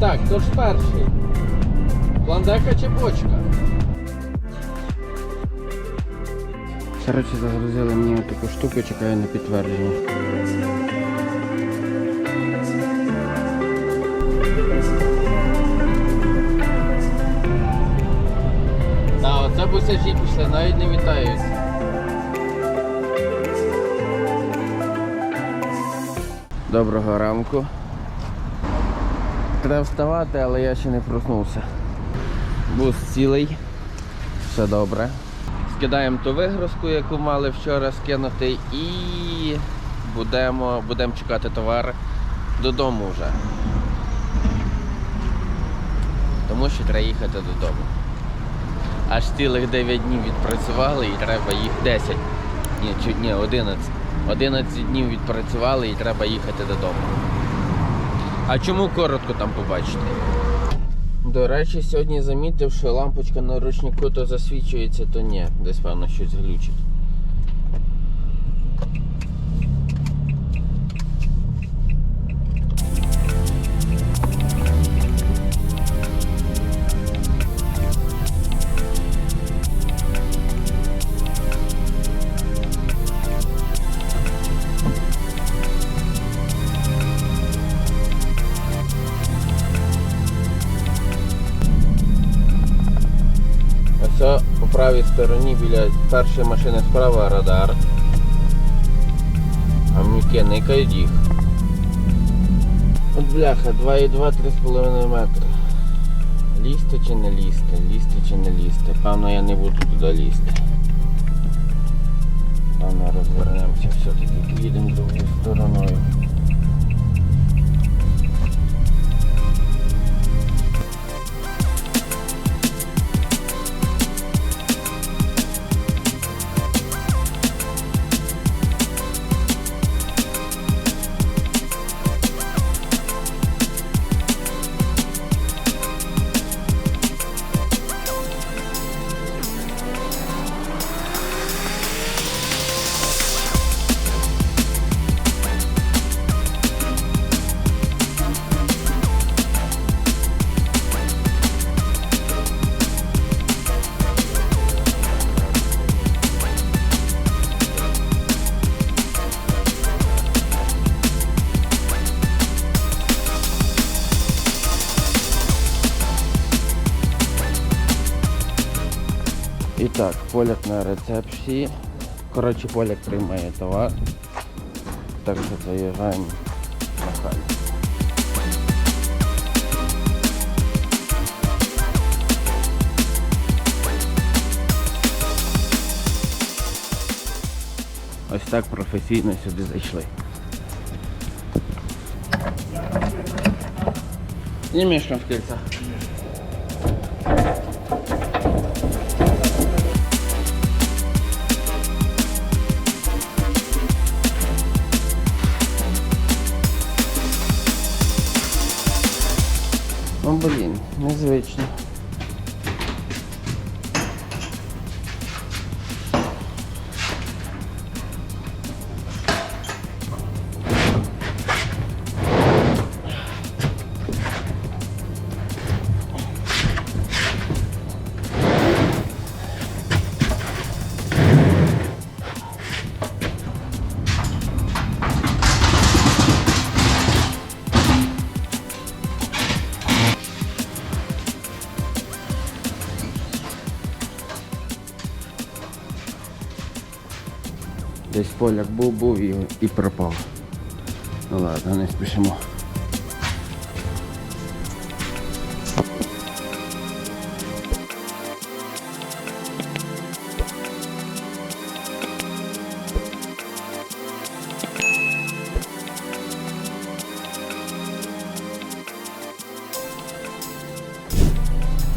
так, хто ж перший? Блондека чи бочка? Коротше, загрузили мені таку штуку, чекаю на підтвердження. А, оце бусяжі пішли, навіть не вітають. Доброго ранку. Треба вставати, але я ще не проснувся. Бус цілий, все добре. Скидаємо ту вигрузку, яку мали вчора скинути, і будемо, будемо чекати товар додому вже. Тому що треба їхати додому. Аж цілих 9 днів відпрацювали і треба їх 10. Ні, ні, 11. 11 днів відпрацювали і треба їхати додому. А чому коротко там побачите? До речі, сьогодні замітив, що лампочка на ручнику то засвічується, то ні. Десь певно щось глючить. Правій стороні біля першої машини справа радар. А міки никають їх. От бляха, 2,2 3,5 метри. Лізти чи не лізти? Лізти чи не лізти? Певно я не буду туди лізти. Певно розвернемося все-таки, поїдемо другою стороною. Поляк на рецепції. Коротше, поляк приймає товар. Так що заїжджаємо на хай. Ось так професійно сюди зайшли. Знімеш там в кільця. Поляк був, був і, і пропав. Ну ладно, не спішимо.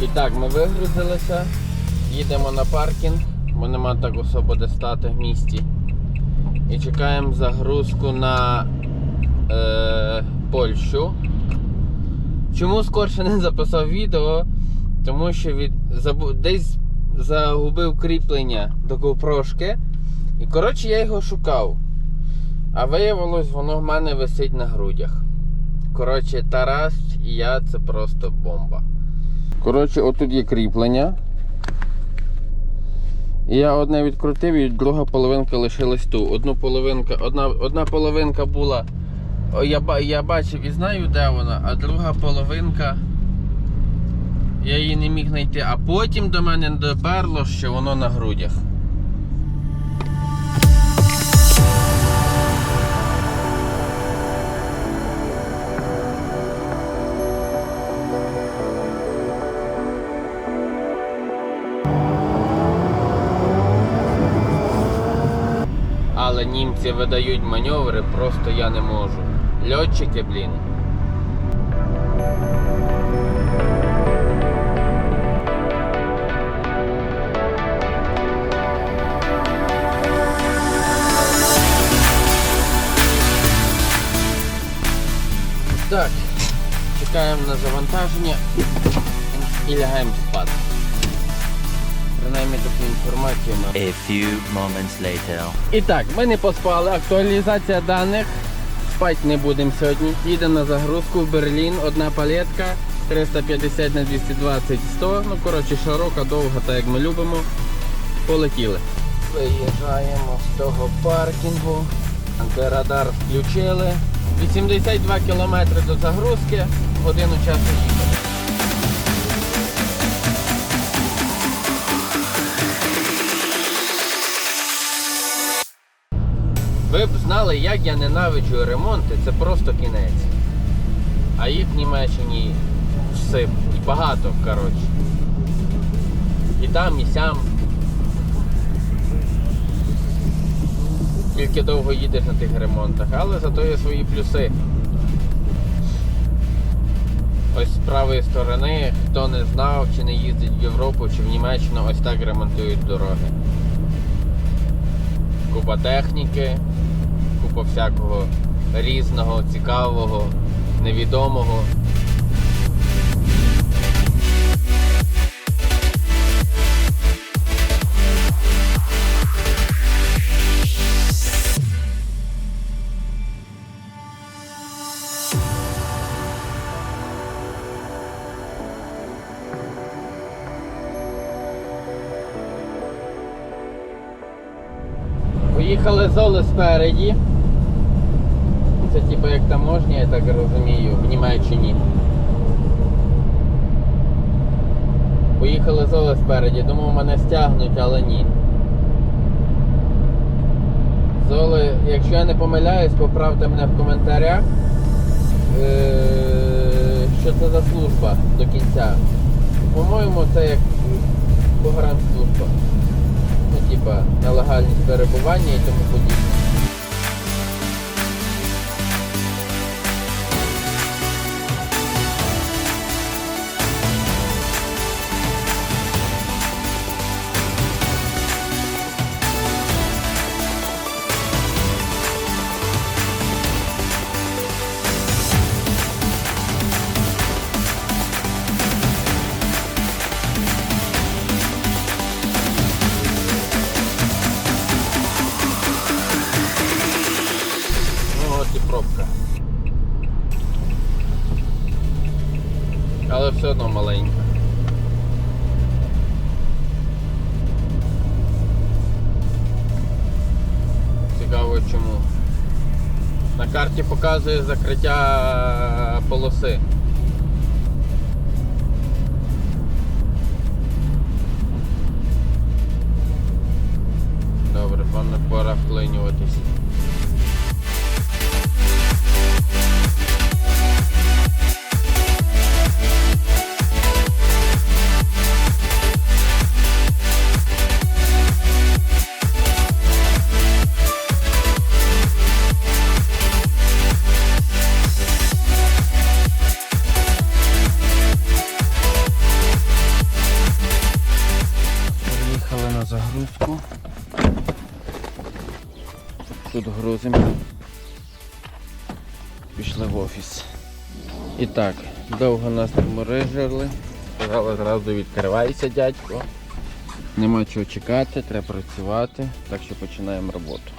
І так, ми вигрузилися, їдемо на паркінг, бо нема так особо де стати в місті. І чекаємо загрузку на е, Польщу. Чому скорше не записав відео? Тому що від, забу, десь загубив кріплення до GoPro-шки. І коротше я його шукав. А виявилось, воно в мене висить на грудях. Коротше, Тарас і я це просто бомба. Коротше, отут є кріплення. Я одне відкрутив і друга половинка лишилась тут. Одну половинка, одна, одна половинка була. Я, я бачив і знаю, де вона, а друга половинка. Я її не міг знайти, а потім до мене доперло, що воно на грудях. Німці видають маневри, просто я не можу. Льотчики, блін. Так, чекаємо на завантаження і лягаємо спати. Принаймні таку інформацію ми A few moments later. і так, ми не поспали. Актуалізація даних. Спати не будемо сьогодні. Їдемо на загрузку в Берлін. Одна палетка 350 на 220 100. Ну, коротше, широка, довга, так як ми любимо. Полетіли. Виїжджаємо з того паркінгу. Антирадар включили. 82 кілометри до загрузки. Годину часу їхати. Знали, як я ненавиджу ремонти, це просто кінець. А їх в Німеччині всип. І багато, коротше. І там, і сям. Тільки довго їдеш на тих ремонтах, але зато є свої плюси. Ось з правої сторони, хто не знав, чи не їздить в Європу, чи в Німеччину, ось так ремонтують дороги. Купа техніки, купа всякого різного, цікавого, невідомого. Поїхали золи спереді. Це типу як таможня, я так розумію, в Німеччині. Поїхали золи спереді, думав мене стягнуть, але ні. Золи, якщо я не помиляюсь, поправте мене в коментарях. Е, Що це за служба до кінця? По-моєму, це як погранслужба. Ну, типа, нелегальність перебування і тому подібне. Показує закриття полоси. Добре, пане, пора вклинюватись. Нас не морижили. Сказали, зразу відкривайся, дядько. Нема чого чекати, треба працювати, так що починаємо роботу.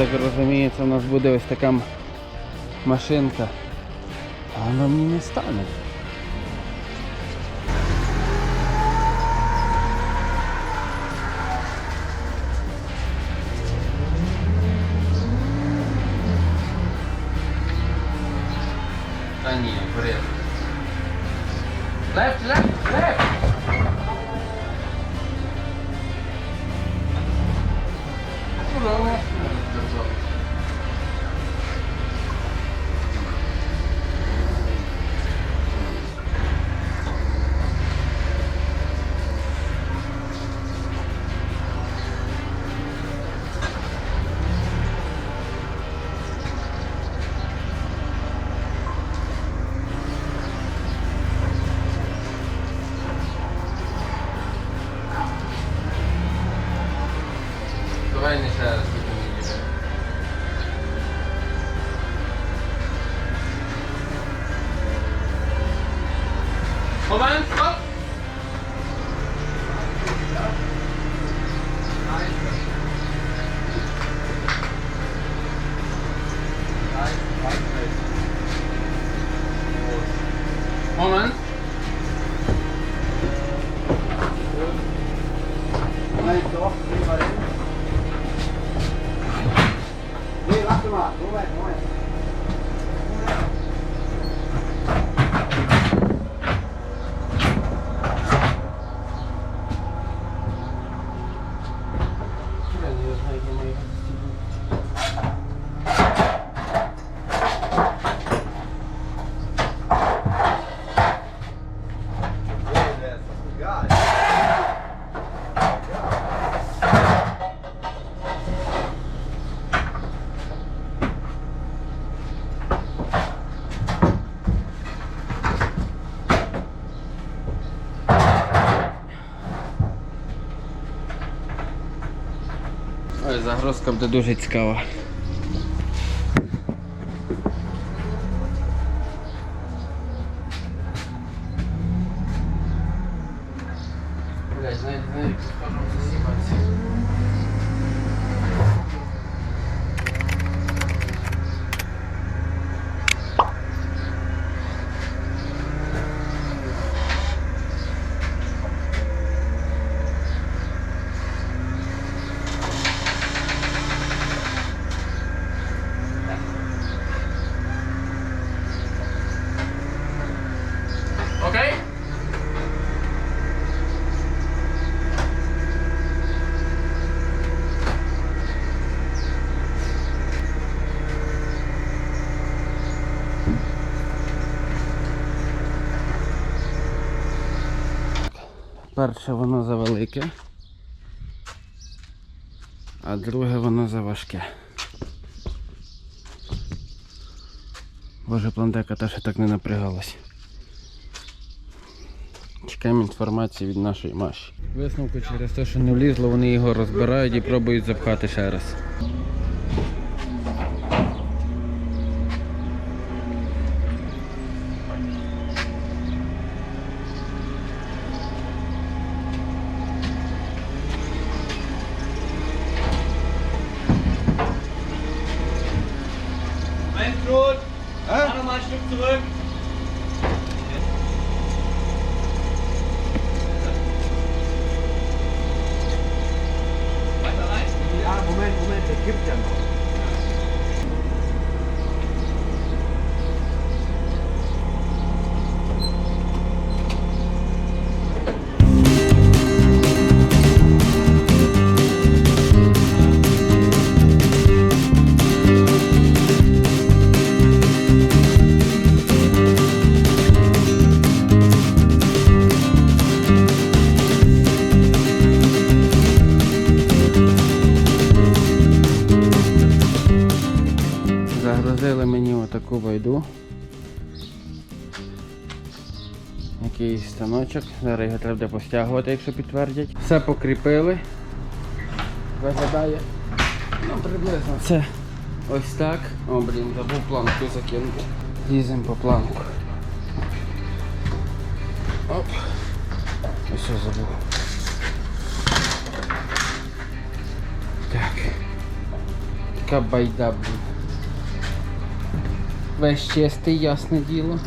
Так розумію, це у нас буде ось така машинка. А вона мені не стане. Та ні, бред. Left, left, left! Загрузка буде дуже цікава. Перше воно завелике, а друге воно заважке. Боже, пландека та ще так не напрягалась. Чекаємо інформації від нашої Маші. Висновку через те, що не влізло, вони його розбирають і пробують запхати ще раз. Зараз його треба буде постягувати, якщо підтвердять. Все покріпили. Виглядає ну, приблизно. Це ось так. О, блін, забув планку закинути. Ліземо по планку. Оп. Ось що забув. Так. Така байда, блін. Весь чистий, ясне діло.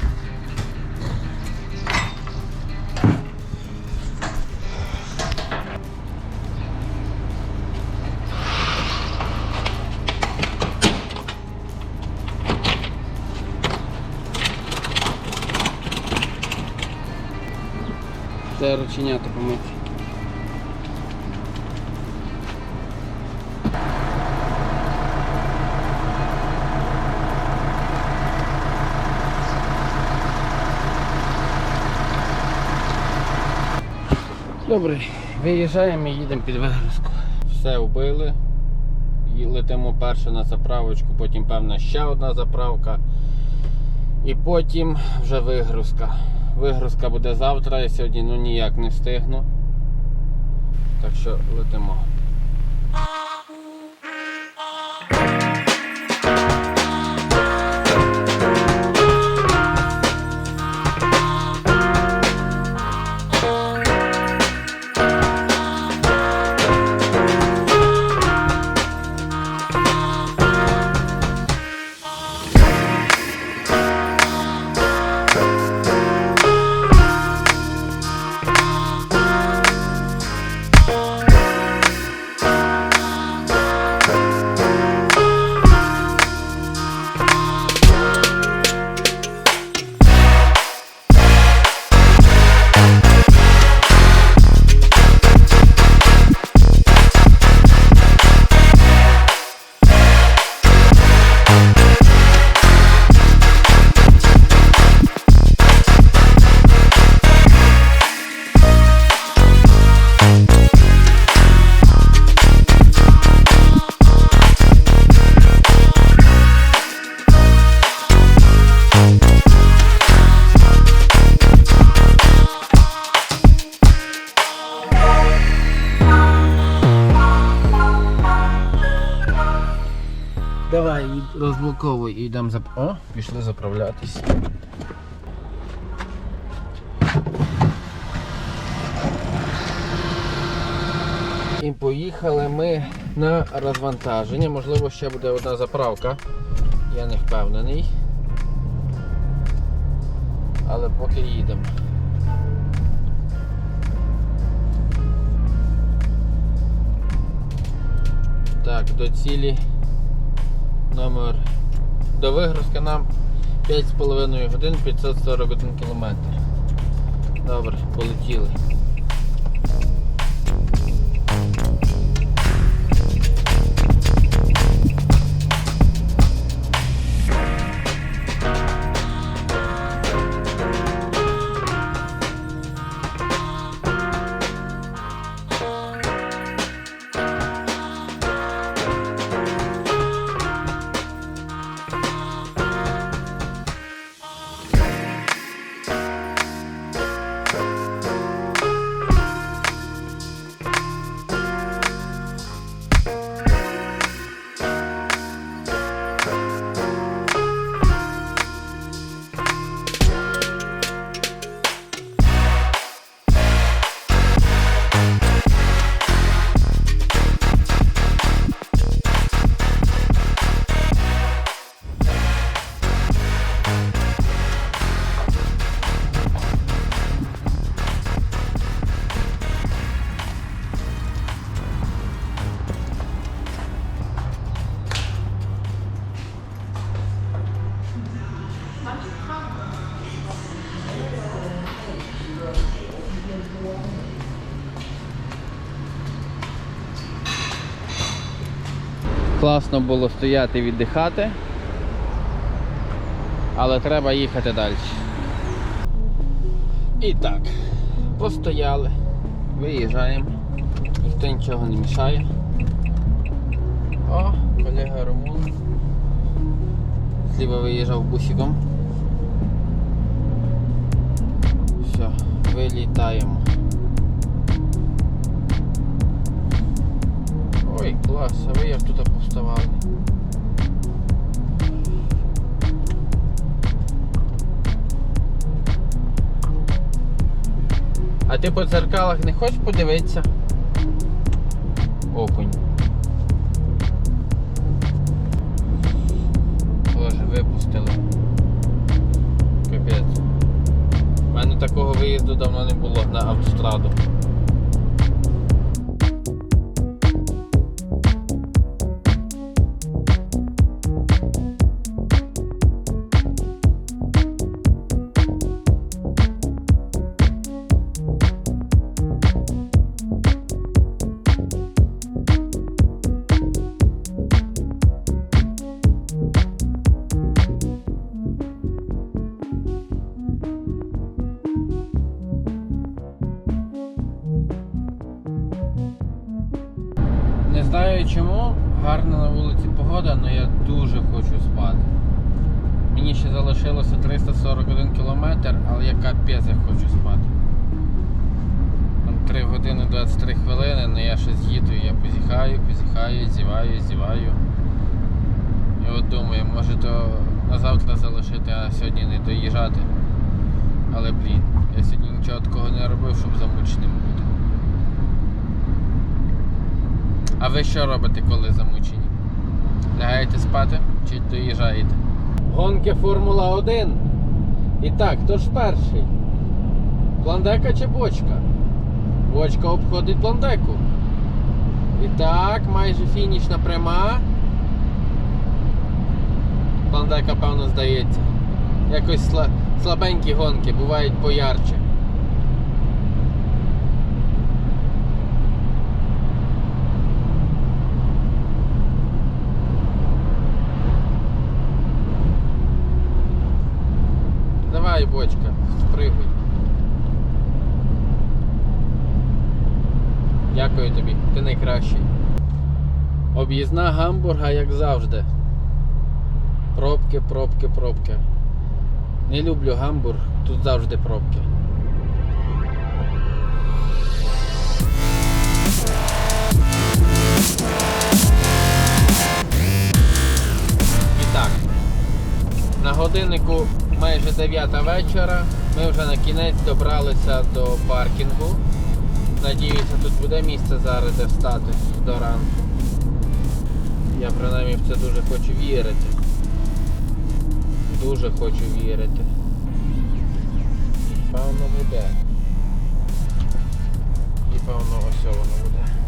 Це рученята помити. Добре, виїжджаємо і їдемо під вигрузку. Все вбили. І летимо перше на заправочку, потім певна ще одна заправка. І потім вже вигрузка. Вигрузка буде завтра, я сьогодні ну ніяк не встигну. Так що летимо. Розблоковуй і йдемо зап... О, пішли заправлятись. І поїхали ми на розвантаження. Можливо, ще буде одна заправка. Я не впевнений. Але поки їдемо. Так, до цілі номер до вигрузки нам 5,5 годин 541 кілометр. Добре, полетіли. Класно було стояти і віддихати, але треба їхати далі. І так, постояли, виїжджаємо, ніхто нічого не мішає. О, колега Роман. Зліва виїжджав бусиком. Все, вилітаємо. Ти по дзеркалах не хочеш подивитися? Окунь. Позіхаю, позіхаю, зіваю, зіваю. І от думаю, може то на завтра залишити, а сьогодні не доїжджати. Але блін, я сьогодні нічого такого не робив, щоб замученим бути. А ви що робите, коли замучені? Лягаєте спати чи доїжджаєте? Гонки Формула 1. І так, хто ж перший? Пландека чи бочка? Бочка обходить пландеку. І так, майже фінішна пряма. Пландека, певно, здається. Якось слабенькі гонки, бувають поярче. Дякую тобі, ти найкращий. Об'їзна Гамбурга, як завжди. Пробки, пробки, пробки. Не люблю Гамбург, тут завжди пробки. І так, на годиннику майже 9 вечора. Ми вже на кінець добралися до паркінгу. Надіюся, тут буде місце зараз, де встати до ранку. Я принаймні в це дуже хочу вірити. Дуже хочу вірити. І певно буде. І певно ось воно буде.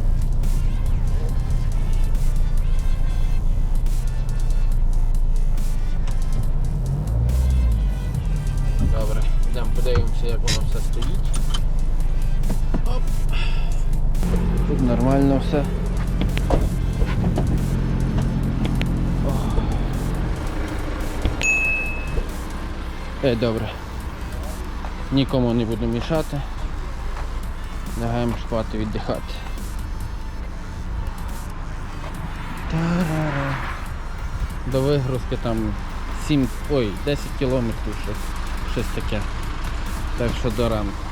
Е, добре. Нікому не буду мішати. Лягаємо спати, віддихати. Тарара. До вигрузки там 7, ой, 10 кілометрів щось, щось таке. Так що до ранку.